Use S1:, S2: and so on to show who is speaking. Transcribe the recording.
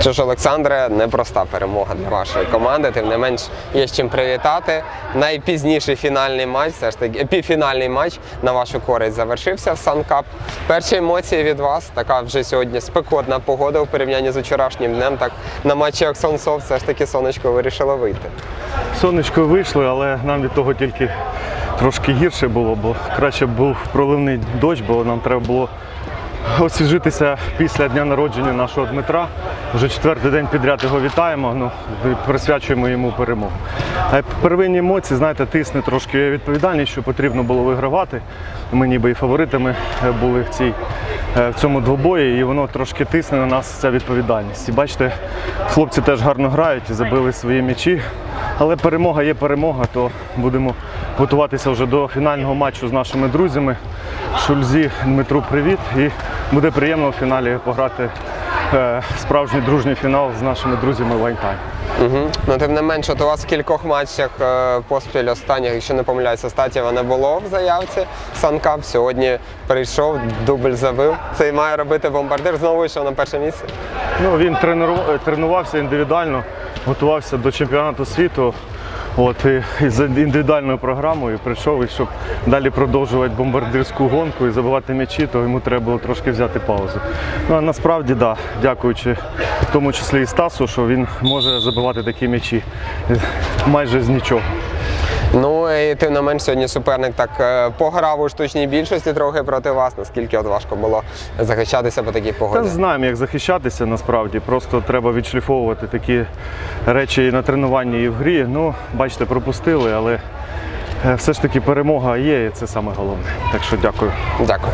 S1: Що ж, Олександре, непроста перемога для вашої команди. Тим не менш, є з чим привітати. Найпізніший фінальний матч, все ж таки півфінальний матч на вашу користь завершився в Санкап. Перші емоції від вас. Така вже сьогодні спекотна погода у порівнянні з вчорашнім днем. Так на матчі Оксонсов все ж таки сонечко вирішило вийти.
S2: Сонечко вийшли, але нам від того тільки трошки гірше було, бо краще був проливний дощ, бо нам треба було освіжитися після дня народження нашого Дмитра. Вже четвертий день підряд його вітаємо, ну, присвячуємо йому перемогу. А первинні емоції, знаєте, тисне трошки відповідальність, що потрібно було вигравати. Ми ніби і фаворитами е, були в цій е, в цьому двобої, і воно трошки тисне на нас ця відповідальність. І бачите, хлопці теж гарно грають і забили свої м'ячі. Але перемога є перемога, то будемо готуватися вже до фінального матчу з нашими друзями. Шульзі Дмитру, привіт! І буде приємно в фіналі пограти е, справжній дружній фінал з нашими друзями Вайнтайм.
S1: Угу. Ну, тим не менше, от у вас в кількох матчах е, поспіль останніх, якщо не помиляюся, Статєва не було в заявці. Санкап сьогодні прийшов, дубль забив. Це і має робити бомбардир. Знову вийшов на перше місце.
S2: Ну, він тренував- тренувався індивідуально, готувався до чемпіонату світу. От, і, за індивідуальною програмою прийшов, і щоб далі продовжувати бомбардирську гонку і забивати м'ячі, то йому треба було трошки взяти паузу. Ну а насправді да, дякуючи в тому числі і Стасу, що він може забивати такі м'ячі майже з нічого.
S1: Ну і тим не менш сьогодні суперник так е, пограв у штучній більшості трохи проти вас. Наскільки от важко було захищатися по такій
S2: Та
S1: погоді?
S2: знаємо, як захищатися насправді. Просто треба відшліфовувати такі речі і на тренуванні, і в грі. Ну, бачите, пропустили, але е, все ж таки перемога є, і це саме головне. Так що дякую.
S1: Дякую.